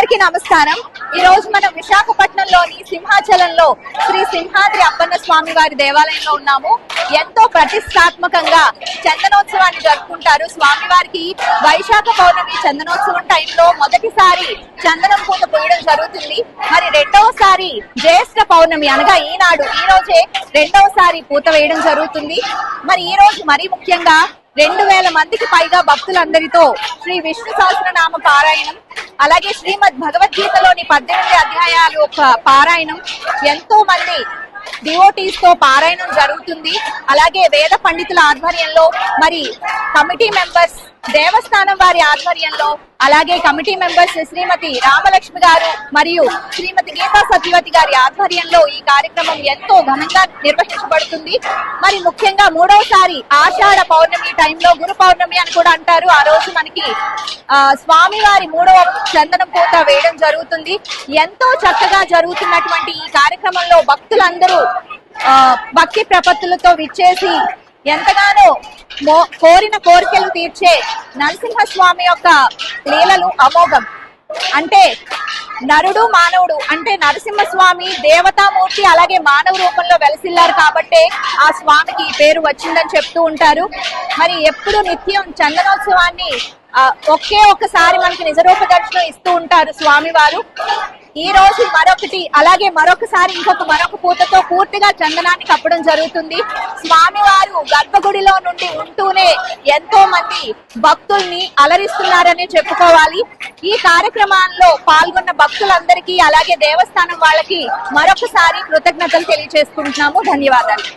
అందరికీ నమస్కారం. ఈ రోజు మనం విశాఖపట్నంలోని సింహాచలంలో శ్రీ సింహాద్రి అప్పన్న స్వామి వారి దేవాలయంలో ఉన్నాము. ఎంతో ప్రతిష్టాత్మకంగా చందనోత్సవాన్ని జరుపుకుంటారు. స్వామి వారికి వైశాఖ పౌర్ణమి చందనోత్సవం టైంలో మొదటిసారి చందనం పూత పోయడం జరుగుతుంది. మరి రెండవసారి జ్యేష్ఠ పౌర్ణమి అనగా ఈనాడు ఈ రోజే రెండవసారి పూత వేయడం జరుగుతుంది. మరి ఈ రోజు మరీ ముఖ్యంగా రెండు వేల మందికి పైగా భక్తులందరితో శ్రీ విష్ణు సహస్రనామ పారాయణం అలాగే శ్రీమద్ భగవద్గీతలోని పద్దెనిమిది అధ్యాయాలు ఒక పారాయణం. ఎంతో మంది డివోటీస్తో పారాయణం జరుగుతుంది. అలాగే వేద పండితుల ఆధ్వర్యంలో మరి కమిటీ మెంబర్స్ దేవస్థానం వారి ఆధ్వర్యంలో అలాగే కమిటీ మెంబర్స్ శ్రీమతి రామలక్ష్మి గారు మరియు శ్రీమతి గీతా సత్యవతి గారి ఆధ్వర్యంలో ఈ కార్యక్రమం ఎంతో ఘనంగా నిర్వహించబడుతుంది. మరి ముఖ్యంగా మూడవసారి ఆషాఢ పౌర్ణమి టైంలో గురు పౌర్ణమి అని కూడా అంటారు. ఆ రోజు మనకి స్వామివారి మూడవ చందనం పూత వేయడం జరుగుతుంది. ఎంతో చక్కగా జరుగుతున్నటువంటి ఈ కార్యక్రమంలో భక్తులందరూ భక్తి ప్రపత్తులతో విచ్చేసి ఎంతగానో మో- కోరిన కోరికలు తీర్చే నరసింహస్వామి యొక్క లీలలు అమోఘం. అంటే నరుడు మానవుడు అంటే నరసింహస్వామి దేవతామూర్తి అలాగే మానవ రూపంలో వెలసిల్లారు కాబట్టే ఆ స్వామికి ఈ పేరు వచ్చిందని చెప్తూ ఉంటారు. మరి ఎప్పుడు నిత్యం చందనోత్సవాన్ని ఒకే ఒక్కసారి మనకి నిజరూప దర్శనం ఇస్తూ ఉంటారు స్వామివారు. ఈ రోజు మరొకటి అలాగే మరొకసారి ఇంకొక మరొక పూతతో పూర్తిగా చందనాన్ని కప్పడం జరుగుతుంది. స్వామివారు గర్భగుడిలో నుండి ఉంటూనే ఎంతో మంది భక్తుల్ని అలరిస్తున్నారని చెప్పుకోవాలి. ఈ కార్యక్రమాల్లో పాల్గొన్న భక్తులందరికీ అలాగే దేవస్థానం వాళ్ళకి మరొకసారి కృతజ్ఞతలు తెలియజేసుకుంటున్నాము. ధన్యవాదాలు.